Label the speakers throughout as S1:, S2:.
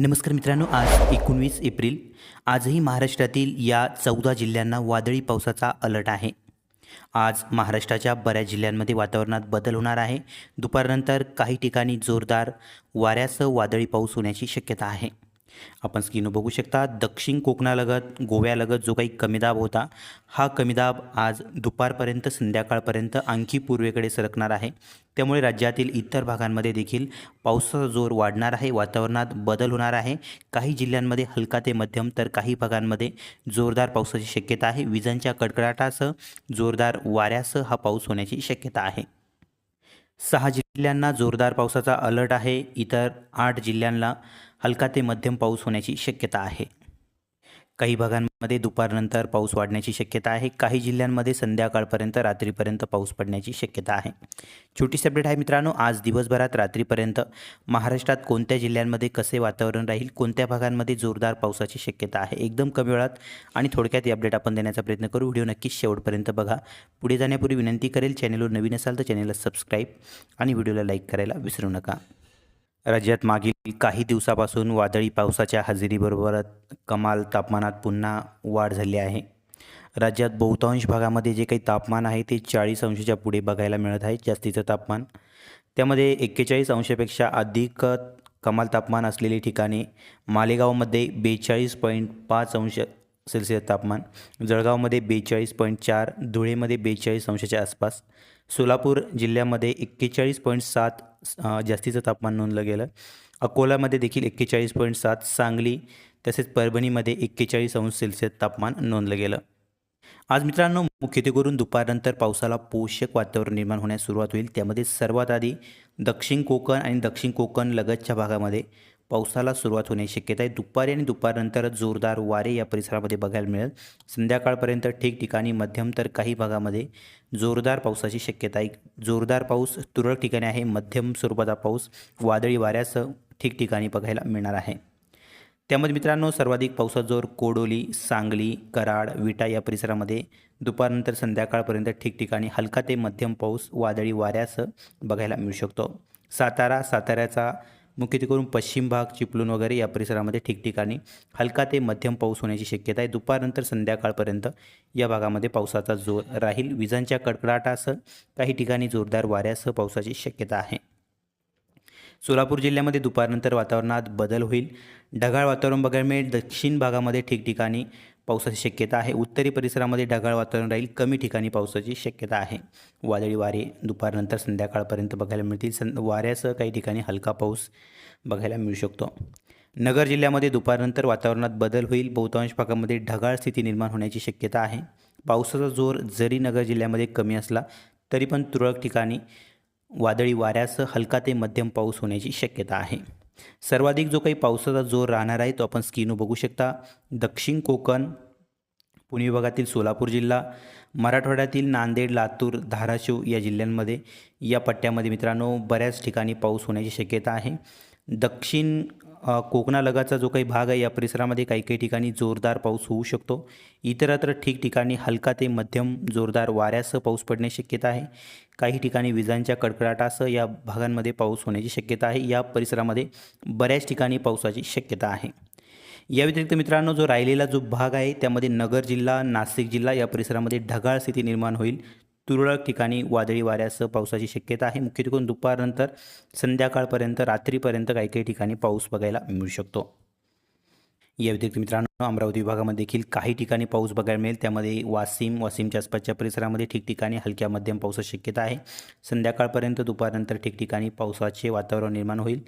S1: नमस्कार मित्रांनो आज एकोणवीस एप्रिल. आजही महाराष्ट्रातील या चौदा जिल्ह्यांना वादळी पावसाचा अलर्ट आहे. आज महाराष्ट्राच्या बऱ्याच जिल्ह्यांमध्ये वातावरणात बदल होणार आहे. दुपारनंतर काही ठिकाणी जोरदार वाऱ्यासह वादळी पाऊस होण्याची शक्यता आहे. आपण स्क्रीनवर बघू शकता दक्षिण कोकणालगत गोव्यालगत जो काही कमी दाब होता हा कमी दाब आज दुपारपर्यंत संध्याकाळपर्यंत आणखी पूर्वेकडे सरकणार आहे. त्यामुळे राज्यातील इतर भागांमध्ये देखील पावसाचा जोर वाढणार आहे वातावरणात बदल होणार आहे. काही जिल्ह्यांमध्ये हलका ते मध्यम तर काही भागांमध्ये जोरदार पावसाची शक्यता आहे. विजांच्या कडकडाटासह जोरदार वाऱ्यासह हा पाऊस होण्याची शक्यता आहे. सहा जिल्ह्यांना जोरदार पावसाचा अलर्ट आहे. इतर आठ जिल्ह्यांना हलका ते मध्यम पाऊस होण्याची शक्यता आहे. काही भागांमध्ये दुपारनंतर पाऊस वाढण्याची शक्यता आहे. काही जिल्ह्यांमध्ये संध्याकाळपर्यंत रात्रीपर्यंत पाऊस पडण्याची शक्यता आहे. छोटीशी अपडेट आहे मित्रांनो आज दिवसभरात रात्रीपर्यंत महाराष्ट्रात कोणत्या जिल्ह्यांमध्ये कसे वातावरण राहील कोणत्या भागांमध्ये जोरदार पावसाची शक्यता आहे एकदम कमी वेळात आणि थोडक्यात ही अपडेट आपण देण्याचा प्रयत्न करू. व्हिडिओ नक्कीच शेवटपर्यंत बघा. पुढे जाण्यापूर्वी विनंती करेल चॅनलवर नवीन असाल तर चॅनेलला सबस्क्राईब आणि व्हिडिओला लाईक करायला विसरू नका. राज्यात मागील काही दिवसापासून वादळी पावसाच्या हजेरीबरोबर कमाल तापमानात पुन्हा वाढ झाली आहे. राज्यात बहुतांश भागामध्ये जे काही तापमान आहे ते चाळीस अंशाच्या पुढे बघायला मिळत आहे जास्तीचं तापमान. त्यामध्ये एक्केचाळीस अंशापेक्षा अधिक कमाल तापमान असलेली ठिकाणे मालेगावमध्ये बेचाळीस पॉईंट पाच अंश सेल्सिअस तापमान जळगावमध्ये बेचाळीस पॉईंट चार धुळेमध्ये बेचाळीस अंशाच्या आसपास सोलापूर जिल्ह्यामध्ये एक्केचाळीस पॉईंट सात जास्तीचं तापमान नोंदलं गेलं. अकोलामध्ये देखील एक्केचाळीस पॉईंट सात सांगली तसेच परभणीमध्ये एक्केचाळीस अंश सेल्सिअस तापमान नोंदलं गेलं. आज मित्रांनो मुख्यत्वेकरून दुपारनंतर पावसाला पोषक वातावरण निर्माण होण्यास सुरुवात होईल. त्यामध्ये सर्वात आधी दक्षिण कोकण आणि दक्षिण कोकण लगतच्या भागामध्ये पावसाला सुरुवात होण्याची शक्यता आहे. दुपारी आणि दुपारनंतर जोरदार वारे या परिसरामध्ये बघायला मिळेल. संध्याकाळपर्यंत ठिकठिकाणी मध्यम तर काही भागामध्ये जोरदार पावसाची शक्यता आहे. जोरदार पाऊस तुरळक ठिकाणी आहे. मध्यम स्वरूपाचा पाऊस वादळी वाऱ्यासह ठिकठिकाणी बघायला मिळणार आहे. त्यामध्ये मित्रांनो सर्वाधिक पावसाचा जोर कोडोली सांगली कराड विटा या परिसरामध्ये दुपारनंतर संध्याकाळपर्यंत ठिकठिकाणी हलका ते मध्यम पाऊस वादळी वाऱ्यासह बघायला मिळू शकतो. सातारा साताऱ्याचा मुख्यत्वेकरून पश्चिम भाग चिपळूण वगैरे या परिसरामध्ये ठिकठिकाणी हलका ते मध्यम पाऊस होण्याची शक्यता आहे. दुपारनंतर संध्याकाळपर्यंत या भागामध्ये पावसाचा जोर राहील. विजांच्या कडकडाटासह काही ठिकाणी जोरदार वाऱ्यासह पावसाची शक्यता आहे. सोलापूर जिल्ह्यामध्ये दुपारनंतर वातावरणात बदल होईल. ढगाळ वातावरण बघायला मिळेल. दक्षिण भागामध्ये ठिकठिकाणी पावसाची शक्यता आहे. उत्तरी परिसरामध्ये ढगाळ वातावरण राहील. कमी ठिकाणी पावसाची शक्यता आहे. वादळी वारे दुपारनंतर संध्याकाळपर्यंत बघायला मिळतील. सं वाऱ्यासह काही ठिकाणी हलका पाऊस बघायला मिळू शकतो. नगर जिल्ह्यामध्ये दुपारनंतर वातावरणात बदल होईल. बहुतांश भागामध्ये ढगाळ स्थिती निर्माण होण्याची शक्यता आहे. पावसाचा जोर जरी नगर जिल्ह्यामध्ये कमी असला तरी पण तुरळक ठिकाणी वादळी वाऱ्यासह हलका ते मध्यम पाऊस होण्याची शक्यता आहे. सर्वाधिक जो काही पावसाचा जोर राहणार आहे तो आपण स्क्रीनवर बघू शकता. दक्षिण कोकण पुणे विभागातील सोलापूर जिल्हा मराठवाड्यातील नांदेड लातूर धाराशिव या जिल्ह्यांमध्ये या पट्ट्यामध्ये मित्रांनो बऱ्याच ठिकाणी पाऊस होण्याची शक्यता आहे. दक्षिण कोकणालगाचा जो काही भाग आहे या परिसरामध्ये काही काही ठिकाणी जोरदार पाऊस होऊ शकतो. इतरत्र ठिकठिकाणी हलका ते मध्यम जोरदार वाऱ्यासह पाऊस पडण्याची शक्यता आहे. काही ठिकाणी विजांच्या कडकडाटासह या भागांमध्ये पाऊस होण्याची शक्यता आहे. या परिसरामध्ये बऱ्याच ठिकाणी पावसाची शक्यता आहे. या व्यतिरिक्त मित्रांनो जो राहिलेला जो भाग आहे त्यामध्ये नगर जिल्हा नाशिक जिल्हा या परिसरामध्ये ढगाळ स्थिती निर्माण होईल. तुरळक ठिकाणी वादळी वाऱ्यासह पावसाची शक्यता आहे. मुख्यत्वेकरून दुपारनंतर संध्याकाळपर्यंत रात्रीपर्यंत काही काही ठिकाणी पाऊस बघायला मिळू शकतो. या व्यतिरिक्त मित्रांनो अमरावती विभागामध्ये देखील काही ठिकाणी पाऊस बघायला मिळेल. त्यामध्ये वाशिम वाशिमच्या आसपासच्या परिसरामध्ये ठिकठिकाणी हलक्या मध्यम पावसाची शक्यता आहे. संध्याकाळपर्यंत दुपारनंतर ठिकठिकाणी पावसाचे वातावरण निर्माण होईल.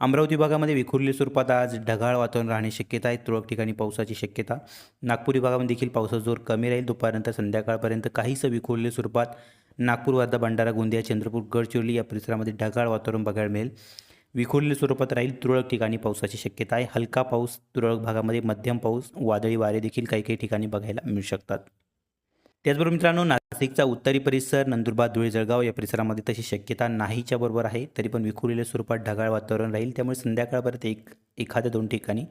S1: अमरावती भागामध्ये विखुरली स्वरूपात आज ढगाळ वातावरण राहण्याची शक्यता आहे. तुरळक ठिकाणी पावसाची शक्यता. नागपूर विभागामध्ये देखील पावसाचा जोर कमी राहील. दुपारनंतर संध्याकाळपर्यंत काहीसं विखुरले स्वरूपात नागपूर वर्धा भंडारा गोंदिया चंद्रपूर गडचिरोली या परिसरामध्ये ढगाळ वातावरण बघायला मिळेल. विखुरले स्वरूपात राहील. तुरळक ठिकाणी पावसाची शक्यता आहे. हलका पाऊस तुरळक भागामध्ये मध्यम पाऊस वादळी वारे देखील काही काही ठिकाणी बघायला मिळू शकतात. त्याचबरोबर मित्रांनो नाशिकचा उत्तरी परिसर नंदुरबार धुळे जळगाव या परिसरामध्ये तशी शक्यता नाहीच्या बरोबर आहे. तरी पण विखुरलेल्या स्वरूपात ढगाळ वातावरण राहील. त्यामुळे संध्याकाळपर्यंत एक एखाद्या दोन ठिकाणी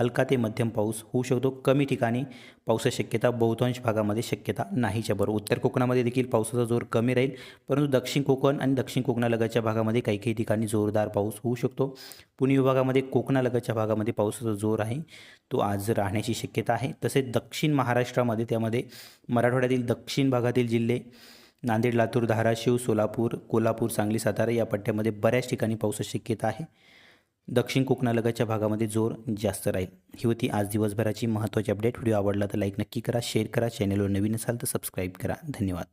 S1: हलका ते मध्यम पाऊस होऊ शकतो कमी ठिकाणी पावसाची शक्यता बहुतांश भागामध्ये शक्यता नाहीच्या बरोबर. उत्तर कोकणामध्ये देखील पावसाचा जोर कमी राहील परंतु दक्षिण कोकण आणि दक्षिण कोकणालगतच्या भागामध्ये काही काही ठिकाणी जोरदार पाऊस होऊ शकतो. पुणे विभागामध्ये कोकणालगतच्या भागामध्ये पावसाचा जोर आहे तो आज राहण्याची शक्यता आहे. तसेच दक्षिण महाराष्ट्रामध्ये त्यामध्ये मराठवाड्यातील दक्षिण भागातील जिल्हे नांदेड लातूर धाराशिव सोलापूर कोल्हापूर सांगली सातारा या पट्ट्यामध्ये बऱ्याच ठिकाणी पावसाची शक्यता आहे. दक्षिण कोकणालगतच्या भागामध्ये जोर जास्त राहील. ही होती आज दिवसभराची महत्त्वाची अपडेट. व्हिडिओ आवडला तर लाईक नक्की करा शेअर करा चॅनलवर नवीन असाल तर सबस्क्राईब करा. धन्यवाद.